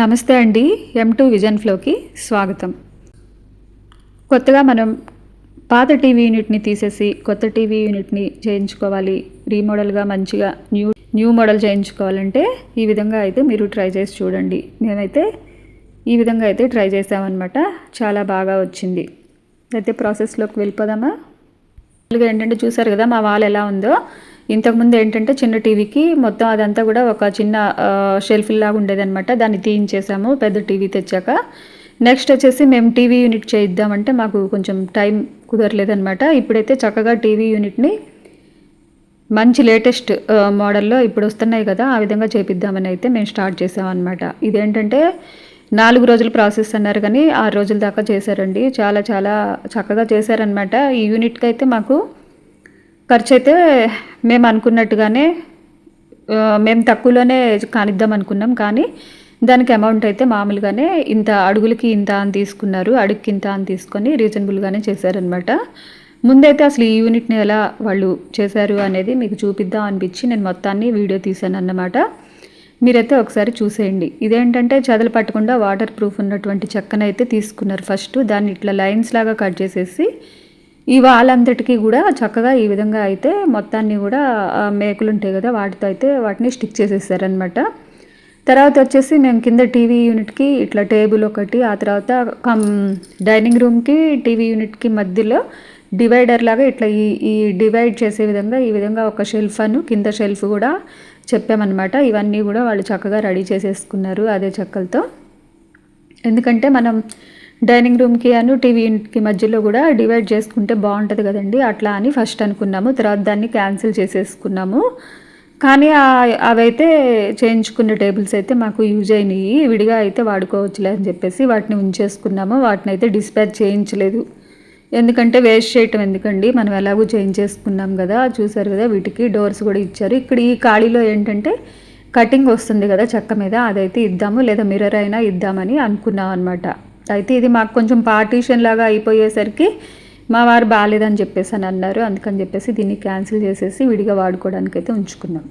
నమస్తే అండి. ఎం two vision ఫ్లోకి స్వాగతం. కొత్తగా మనం పాత టీవీ యూనిట్ని తీసేసి కొత్త టీవీ యూనిట్ని చేయించుకోవాలి. రీమోడల్గా మంచిగా న్యూ న్యూ మోడల్ చేయించుకోవాలంటే ఈ విధంగా అయితే మీరు ట్రై చేసి చూడండి. నేనైతే ఈ విధంగా అయితే ట్రై చేసామన్నమాట. చాలా బాగా వచ్చింది. అయితే ప్రాసెస్లోకి వెళ్ళిపోదామా? ఏంటంటే చూసారు కదా మా వాళ్ళు ఎలా ఉందో. ఇంతకుముందు ఏంటంటే చిన్న టీవీకి మొత్తం అదంతా కూడా ఒక చిన్న షెల్ఫ్ లాగా ఉండేదన్నమాట. దాన్ని తీయించేసాము పెద్ద టీవీ తెచ్చాక. నెక్స్ట్ వచ్చేసి మేము టీవీ యూనిట్ చేయిద్దామంటే మాకు కొంచెం టైం కుదరలేదనమాట ఇప్పుడైతే చక్కగా టీవీ యూనిట్ని మంచి లేటెస్ట్ మోడల్లో ఇప్పుడు వస్తున్నాయి కదా ఆ విధంగా చేపిద్దామని అయితే మేము స్టార్ట్ చేసామన్నమాట. ఇదేంటంటే నాలుగు రోజుల ప్రాసెస్ అన్నారు కానీ ఆరు రోజుల దాకా చేశారండి. చాలా చాలా చక్కగా చేశారనమాట ఈ యూనిట్కి అయితే మాకు ఖర్చు అయితే మేము అనుకున్నట్టుగానే మేము తక్కువలోనే కానిద్దాం అనుకున్నాం. కానీ దానికి అమౌంట్ అయితే మామూలుగానే ఇంత అడుగులకి ఇంత అని తీసుకున్నారు అడుగుకి ఇంత అని తీసుకొని రీజనబుల్గానే చేశారనమాట ముందైతే అసలు ఈ యూనిట్ని ఎలా వాళ్ళు చేశారు అనేది మీకు చూపిద్దాం అనిపించి నేను మొత్తాన్ని వీడియో తీశాను అన్నమాట మీరైతే ఒకసారి చూసేయండి. ఇదేంటంటే చదలు పట్టకుండా వాటర్ ప్రూఫ్ ఉన్నటువంటి చెక్కనైతే తీసుకున్నారు ఫస్ట్. దాన్ని ఇట్లా లైన్స్ లాగా కట్ చేసేసి ఈ వాళ్ళంతటికీ కూడా చక్కగా ఈ విధంగా అయితే మొత్తాన్ని కూడా మేకలు మేకులు ఉంటాయి కదా వాటితో అయితే వాటిని స్టిక్ చేసేసారనమాట తర్వాత వచ్చేసి మేము కింద టీవీ యూనిట్కి ఇట్లా టేబుల్ ఒకటి ఆ తర్వాత కమ్ డైనింగ్ రూమ్కి టీవీ యూనిట్కి మధ్యలో డివైడర్ లాగా ఇట్లా ఈ ఈ డివైడ్ చేసే విధంగా ఈ విధంగా ఒక షెల్ఫ్ అను కింద షెల్ఫ్ కూడా చెప్పామన్నమాట. ఇవన్నీ కూడా వాళ్ళు చక్కగా రెడీ చేసేసుకున్నారు అదే చెక్కలతో. ఎందుకంటే మనం డైనింగ్ రూమ్కి అను టీవీకి మధ్యలో కూడా డివైడ్ చేసుకుంటే బాగుంటుంది కదండి. అట్లా అని ఫస్ట్ అనుకున్నాము. తర్వాత దాన్ని క్యాన్సిల్ చేసేసుకున్నాము. కానీ అవైతే చేయించుకున్న టేబుల్స్ అయితే మాకు యూజ్ అయినాయి. విడిగా అయితే వాడుకోవచ్చులే అని చెప్పేసి వాటిని ఉంచేసుకున్నాము. వాటిని అయితే డిస్పాచ్ చేయించలేదు. ఎందుకంటే వేస్ట్ చేయటం ఎందుకండి? మనం ఎలాగో చేయించేసుకున్నాం కదా. చూసారు కదా వీటికి డోర్స్ కూడా ఇచ్చారు. ఇక్కడ ఈ ఖాళీలో ఏంటంటే కటింగ్ వస్తుంది కదా చెక్క మీద. అదైతే ఇద్దాము. లేదా మిర్రర్ అయినా ఇద్దామని అనుకున్నాం అనమాట అయితే ఇది మాకు కొంచెం పార్టీషన్ లాగా అయిపోయేసరికి మా వారు బాగాలేదని చెప్పేసి అని అన్నారు. అందుకని చెప్పేసి దీన్ని క్యాన్సిల్ చేసేసి విడిగా వాడుకోవడానికి అయితే ఉంచుకున్నాం.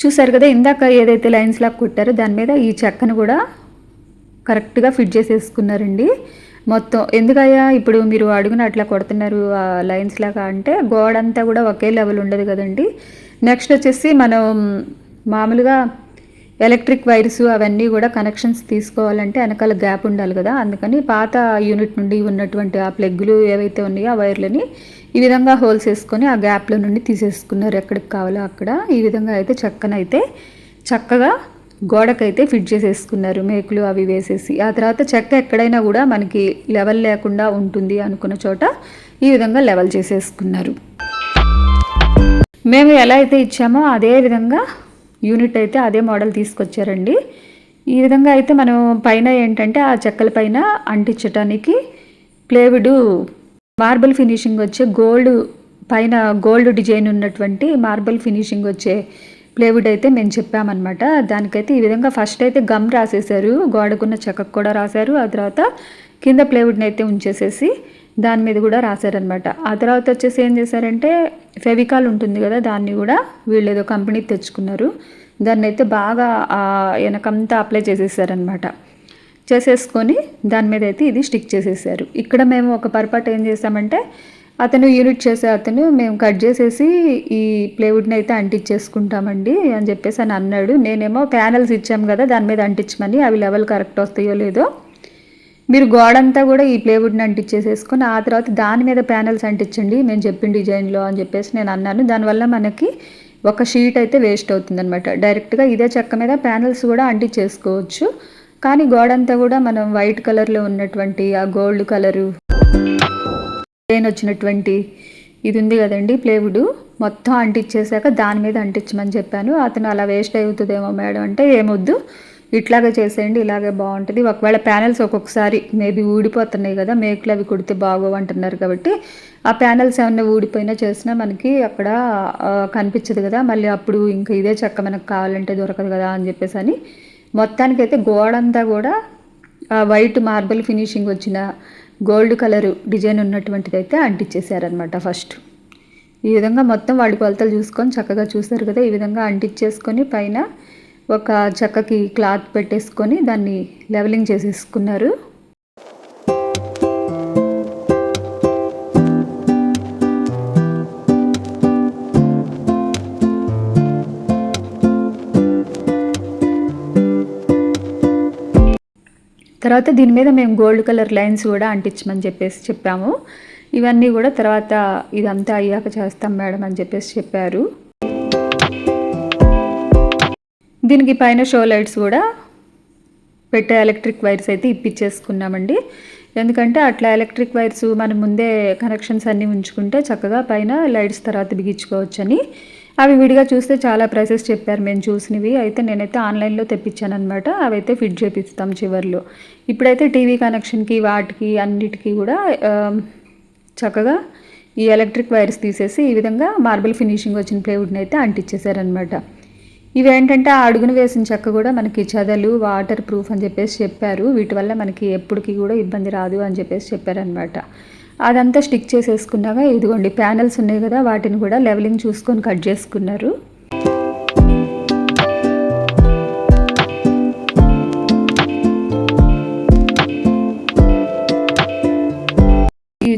చూసారు కదా ఇందాక ఏదైతే లైన్స్ లాగా కుట్టారో దాని మీద ఈ చెక్కను కూడా కరెక్ట్గా ఫిట్ చేసేసుకున్నారండి. మొత్తం ఎందుకయ్యా ఇప్పుడు మీరు అడుగున అట్లా కొడుతున్నారు ఆ లైన్స్ లాగా అంటే గోడ అంతా కూడా ఒకే లెవెల్ ఉండదు కదండి. నెక్స్ట్ వచ్చేసి మనం మామూలుగా ఎలక్ట్రిక్ వైర్స్ అవన్నీ కూడా కనెక్షన్స్ తీసుకోవాలంటే వెనకాల గ్యాప్ ఉండాలి కదా. అందుకని పాత యూనిట్ నుండి ఉన్నటువంటి ఆ ప్లగ్లు ఏవైతే ఉన్నాయో ఆ వైర్లని ఈ విధంగా హోల్స్ వేసుకొని ఆ గ్యాప్లో నుండి తీసేసుకున్నారు. ఎక్కడికి కావాలో అక్కడ. ఈ విధంగా అయితే చక్కనైతే చక్కగా గోడకైతే ఫిట్ చేసేసుకున్నారు. మేకులు అవి వేసేసి ఆ తర్వాత చెక్క ఎక్కడైనా కూడా మనకి లెవెల్ లేకుండా ఉంటుంది అనుకున్న చోట ఈ విధంగా లెవెల్ చేసేసుకున్నారు. మేము ఎలా అయితే ఇచ్చామో అదే విధంగా యూనిట్ అయితే అదే మోడల్ తీసుకొచ్చారండి. ఈ విధంగా అయితే మనం పైన ఏంటంటే ఆ చెక్కల పైన అంటించటానికి ప్లేవుడ్ మార్బుల్ ఫినిషింగ్ వచ్చే గోల్డ్ పైన గోల్డ్ డిజైన్ ఉన్నటువంటి మార్బుల్ ఫినిషింగ్ వచ్చే ప్లేవుడ్ అయితే మేము చెప్పామన్నమాట. దానికైతే ఈ విధంగా ఫస్ట్ అయితే గమ్ రాసేసారు గోడకున్న చెక్కకు కూడా రాశారు. ఆ తర్వాత కింద ప్లేవుడ్ని అయితే ఉంచేసేసి దాని మీద కూడా రాశారనమాట ఆ తర్వాత వచ్చేసి ఏం చేశారంటే ఫెవికాల్ ఉంటుంది కదా దాన్ని కూడా వీళ్ళు ఏదో కంపెనీ తెచ్చుకున్నారు. దాన్ని అయితే బాగా వెనకంతా అప్లై చేసేసారనమాట చేసేసుకొని దాని మీద అయితే ఇది స్టిక్ చేసేసారు. ఇక్కడ మేము ఒక పొరపాటు ఏం చేసామంటే అతను యూనిట్ చేసే అతను మేము కట్ చేసేసి ఈ ప్లేవుడ్ని అయితే అంటించేసుకుంటామండి అని చెప్పేసి అని అన్నాడు. నేనేమో ప్యానల్స్ ఇచ్చాము కదా దాని మీద అంటించమని అవి లెవెల్ కరెక్ట్ వస్తాయో లేదో మీరు గోడంతా కూడా ఈ ప్లేవుడ్ని అంటించేసేసుకొని ఆ తర్వాత దాని మీద ప్యానల్స్ అంటించండి. మేము చెప్పిన డిజైన్లో అని చెప్పేసి నేను అన్నాను. దానివల్ల మనకి ఒక షీట్ అయితే వేస్ట్ అవుతుంది అనమాట డైరెక్ట్గా ఇదే చెక్క మీద ప్యానల్స్ కూడా అంటించేసుకోవచ్చు కానీ గోడంతా కూడా మనం వైట్ కలర్లో ఉన్నటువంటి ఆ గోల్డ్ కలరు డిజైన్ వచ్చినటువంటి ఇది ఉంది కదండి ప్లేవుడ్ మొత్తం అంటించేసాక దాని మీద అంటించమని చెప్పాను. అతను అలా వేస్ట్ అవుతుందేమో మేడం అంటే ఏమొద్దు. ఇట్లాగే చేసేయండి ఇలాగే బాగుంటుంది. ఒకవేళ ప్యానెల్స్ ఒక్కొక్కసారి మేబీ ఊడిపోతున్నాయి కదా మేకులు అవి కుడితే బాగోవు అంటున్నారు కాబట్టి ఆ ప్యానెల్స్ ఏమైనా ఊడిపోయినా చేసినా మనకి అక్కడ కనిపించదు కదా. మళ్ళీ అప్పుడు ఇంకా ఇదే చెక్క మనకు కావాలంటే దొరకదు కదా అని చెప్పేసి అని. మొత్తానికైతే గోడంతా కూడా వైట్ మార్బుల్ ఫినిషింగ్ వచ్చిన గోల్డ్ కలర్ డిజైన్ ఉన్నటువంటిది అయితే అంటించేసారనమాట ఫస్ట్. ఈ విధంగా మొత్తం వాడి కొలతలు చూసుకొని చక్కగా చూస్తారు కదా ఈ విధంగా అంటించేసుకొని పైన ఒక చెక్కకి క్లాత్ పెట్టేసుకొని దాన్ని లెవెలింగ్ చేసేసుకున్నారు. తర్వాత దీని మీద మేము గోల్డ్ కలర్ లైన్స్ కూడా అంటించమని చెప్పేసి చెప్పాము. ఇవన్నీ కూడా తర్వాత ఇదంతా అయ్యాక చేస్తాం మేడం అని చెప్పేసి చెప్పారు. దీనికి పైన షో లైట్స్ కూడా పెట్టే ఎలక్ట్రిక్ వైర్స్ అయితే ఇప్పించేసుకున్నామండి. ఎందుకంటే అట్లా ఎలక్ట్రిక్ వైర్స్ మనం ముందే కనెక్షన్స్ అన్నీ ఉంచుకుంటే చక్కగా పైన లైట్స్ తర్వాత బిగించుకోవచ్చని. అవి విడిగా చూస్తే చాలా ప్రైసెస్ చెప్పారు మేము చూసినవి. అయితే నేనైతే ఆన్లైన్లో తెప్పించాను అనమాట అవి అయితే ఫిట్ చేపిస్తాం చివర్లో. ఇప్పుడైతే టీవీ కనెక్షన్కి వాటికి అన్నిటికీ కూడా చక్కగా ఈ ఎలక్ట్రిక్ వైర్స్ తీసేసి ఈ విధంగా మార్బుల్ ఫినిషింగ్ వచ్చిన ప్లేవుడ్ని అయితే అంటించేశారనమాట ఇవి ఏంటంటే ఆ అడుగును వేసిన చెక్క కూడా మనకి చదలు వాటర్ ప్రూఫ్ అని చెప్పేసి చెప్పారు. వీటి వల్ల మనకి ఎప్పటికీ కూడా ఇబ్బంది రాదు అని చెప్పేసి చెప్పారనమాట అదంతా స్టిక్ చేసేసుకున్నాక ఇదిగోండి ప్యానల్స్ ఉన్నాయి కదా వాటిని కూడా లెవెలింగ్ చూసుకొని కట్ చేసుకున్నారు.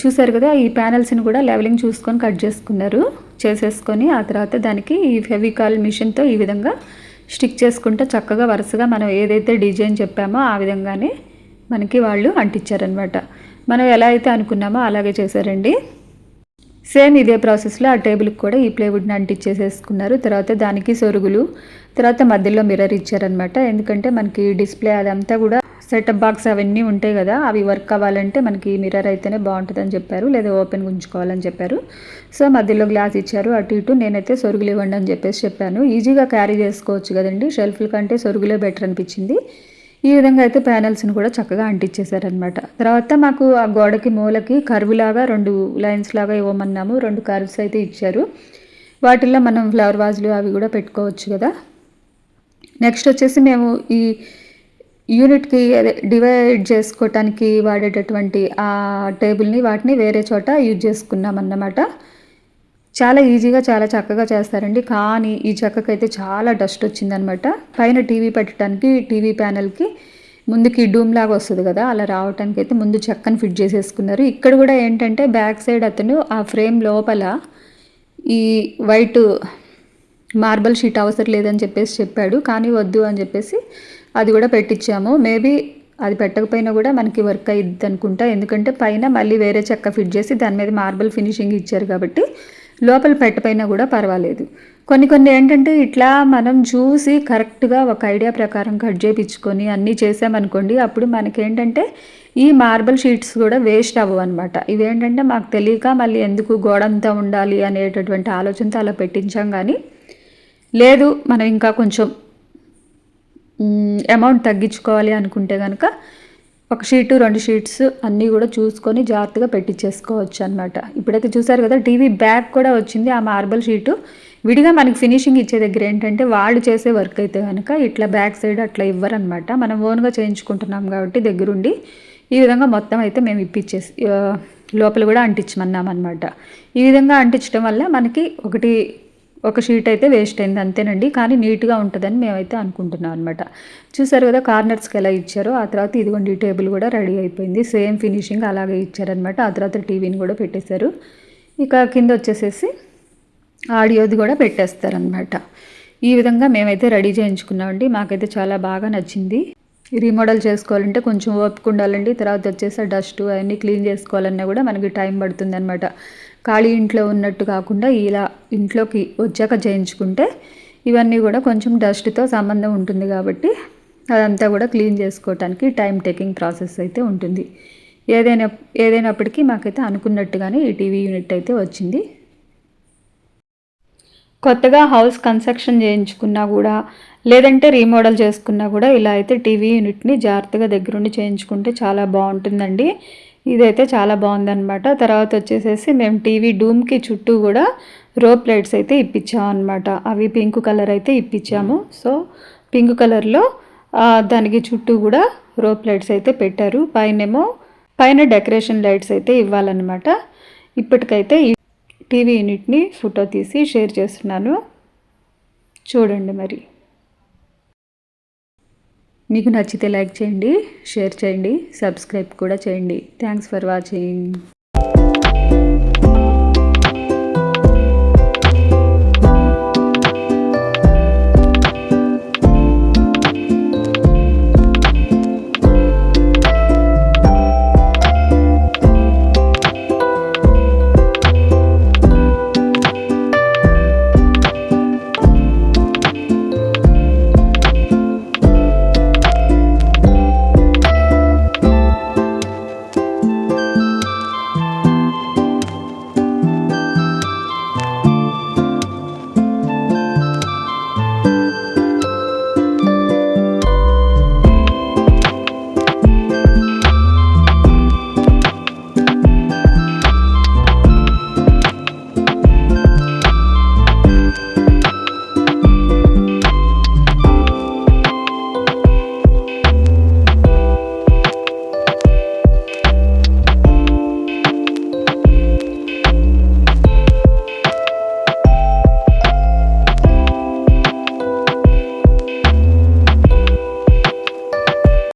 చూసారు కదా ఈ ప్యానల్స్ని కూడా లెవెలింగ్ చూసుకొని కట్ చేసుకున్నారు. చేసేసుకొని ఆ తర్వాత దానికి ఈ ఫెవికాల్ మిషన్తో ఈ విధంగా స్టిక్ చేసుకుంటే చక్కగా వరుసగా మనం ఏదైతే డిజైన్ చెప్పామో ఆ విధంగానే మనకి వాళ్ళు అంటించారనమాట మనం ఎలా అయితే అనుకున్నామో అలాగే చేశారండి. సేమ్ ఇదే ప్రాసెస్లో ఆ టేబుల్కి కూడా ఈ ప్లేవుడ్ని అంటించేసేసుకున్నారు. తర్వాత దానికి సొరుగులు తర్వాత మధ్యలో మిర్రర్ ఇచ్చారనమాట ఎందుకంటే మనకి డిస్ప్లే అదంతా కూడా సెటప్ బాక్స్ అవన్నీ ఉంటాయి కదా అవి వర్క్ అవ్వాలంటే మనకి మిర్రర్ అయితేనే బాగుంటుందని చెప్పారు లేదా ఓపెన్ ఉంచుకోవాలని చెప్పారు. సో మధ్యలో గ్లాస్ ఇచ్చారు అటు ఇటు నేనైతే సొరుగులు ఇవ్వండి అని చెప్పేసి చెప్పాను. ఈజీగా క్యారీ చేసుకోవచ్చు కదండి షెల్ఫ్ల కంటే సొరుగులే బెటర్ అనిపించింది. ఈ విధంగా అయితే ప్యానల్స్ని కూడా చక్కగా అంటించేశారనమాట తర్వాత మాకు ఆ గోడకి మూలకి కర్వ్లాగా రెండు లైన్స్ లాగా ఇవ్వమన్నాము రెండు కర్వ్స్ అయితే ఇచ్చారు. వాటిల్లో మనం ఫ్లవర్ వాజ్లు అవి కూడా పెట్టుకోవచ్చు కదా. నెక్స్ట్ వచ్చేసి మేము ఈ యూనిట్కి అదే డివైడ్ చేసుకోవటానికి వాడేటటువంటి ఆ టేబుల్ని వాటిని వేరే చోట యూజ్ చేసుకున్నాం అన్నమాట చాలా ఈజీగా చాలా చక్కగా చేస్తారండి. కానీ ఈ చెక్కకైతే చాలా డస్ట్ వచ్చిందనమాట పైన టీవీ పెట్టడానికి టీవీ ప్యానెల్కి ముందుకి డూమ్ లాగా వస్తుంది కదా అలా రావడానికి అయితే ముందు చెక్కను ఫిట్ చేసేసుకున్నారు. ఇక్కడ కూడా ఏంటంటే బ్యాక్ సైడ్ అతను ఆ ఫ్రేమ్ లోపల ఈ వైట్ మార్బల్ షీట్ అవసరం లేదని చెప్పేసి చెప్పాడు కానీ వద్దు అని చెప్పేసి అది కూడా పెట్టించాము మేబీ అది పెట్టకపోయినా కూడా మనకి వర్క్ అయ్యిద్ది అనుకుంటా. ఎందుకంటే పైన మళ్ళీ వేరే చెక్క ఫిట్ చేసి దాని మీద మార్బల్ ఫినిషింగ్ ఇచ్చారు కాబట్టి లోపల పెట్టపోయినా కూడా పర్వాలేదు. కొన్ని కొన్ని ఏంటంటే ఇట్లా మనం చూసి కరెక్ట్గా ఒక ఐడియా ప్రకారం కట్ చేయించుకొని అన్నీ చేసామనుకోండి అప్పుడు మనకేంటంటే ఈ మార్బల్ షీట్స్ కూడా వేస్ట్ అవ్వవు అనమాట ఇవేంటంటే మాకు తెలియక మళ్ళీ ఎందుకు గోడంతా ఉండాలి అనేటటువంటి ఆలోచనతో అలా పెట్టించాం కానీ లేదు మనం ఇంకా కొంచెం అమౌంట్ తగ్గించుకోవాలి అనుకుంటే కనుక ఒక షీటు రెండు షీట్స్ అన్నీ కూడా చూసుకొని జాగ్రత్తగా పెట్టించేసుకోవచ్చు అనమాట ఇప్పుడైతే చూసారు కదా టీవీ బ్యాగ్ కూడా వచ్చింది. ఆ మార్బల్ షీటు విడిగా మనకి ఫినిషింగ్ ఇచ్చే దగ్గర ఏంటంటే వాళ్ళు చేసే వర్క్ అయితే కనుక ఇట్లా బ్యాక్ సైడ్ అట్లా ఇవ్వరనమాట మనం ఓన్గా చేయించుకుంటున్నాం కాబట్టి దగ్గరుండి ఈ విధంగా మొత్తం అయితే మేము ఇప్పించేసి లోపల కూడా అంటించమన్నాం అనమాట ఈ విధంగా అంటించడం వల్ల మనకి ఒకటి ఒక షీట్ అయితే వేస్ట్ అయింది అంతేనండి. కానీ నీట్గా ఉంటుందని మేమైతే అనుకుంటున్నాం అనమాట చూసారు కదా కార్నర్స్కి ఎలా ఇచ్చారో ఆ తర్వాత ఇదిగోండి టేబుల్ కూడా రెడీ అయిపోయింది. సేమ్ ఫినిషింగ్ అలాగే ఇచ్చారనమాట ఆ తర్వాత టీవీని కూడా పెట్టేశారు. ఇక కింద వచ్చేసేసి ఆడియోది కూడా పెట్టేస్తారనమాట ఈ విధంగా మేమైతే రెడీ చేయించుకున్నామండి. మాకైతే చాలా బాగా నచ్చింది. రీమోడల్ చేసుకోవాలంటే కొంచెం ఓపిక ఉండాలండి. తర్వాత వచ్చేసి డస్ట్ అవన్నీ క్లీన్ చేసుకోవాలన్నా కూడా మనకి టైం పడుతుంది అనమాట ఖాళీ ఇంట్లో ఉన్నట్టు కాకుండా ఇలా ఇంట్లోకి వచ్చాక చేయించుకుంటే ఇవన్నీ కూడా కొంచెం డస్ట్తో సంబంధం ఉంటుంది కాబట్టి అదంతా కూడా క్లీన్ చేసుకోవటానికి టైం టేకింగ్ ప్రాసెస్ అయితే ఉంటుంది. ఏదైనా ఏదైనప్పటికీ మాకైతే అనుకున్నట్టుగానే ఈ టీవీ యూనిట్ అయితే వచ్చింది. కొత్తగా హౌస్ కన్స్ట్రక్షన్ చేయించుకున్నా కూడా లేదంటే రీమోడల్ చేసుకున్నా కూడా ఇలా అయితే టీవీ యూనిట్ని జాగ్రత్తగా దగ్గరుండి చేయించుకుంటే చాలా బాగుంటుందండి. ఇదైతే చాలా బాగుందనమాట తర్వాత వచ్చేసేసి మేము టీవీ డూమ్కి చుట్టూ కూడా రోప్ లైట్స్ అయితే ఇప్పించాము అనమాట అవి పింక్ కలర్ అయితే ఇప్పించాము. సో పింక్ కలర్లో దానికి చుట్టూ కూడా రోప్ లైట్స్ అయితే పెట్టారు. పైనేమో పైన డెకరేషన్ లైట్స్ అయితే ఇవ్వాలన్నమాట. ఇప్పటికైతే ఈ టీవీ యూనిట్ని ఫోటో తీసి షేర్ చేస్తున్నాను. చూడండి మరి. మీకు నచ్చితే లైక్ చేయండి షేర్ చేయండి సబ్స్క్రైబ్ కూడా చేయండి. Thanks for watching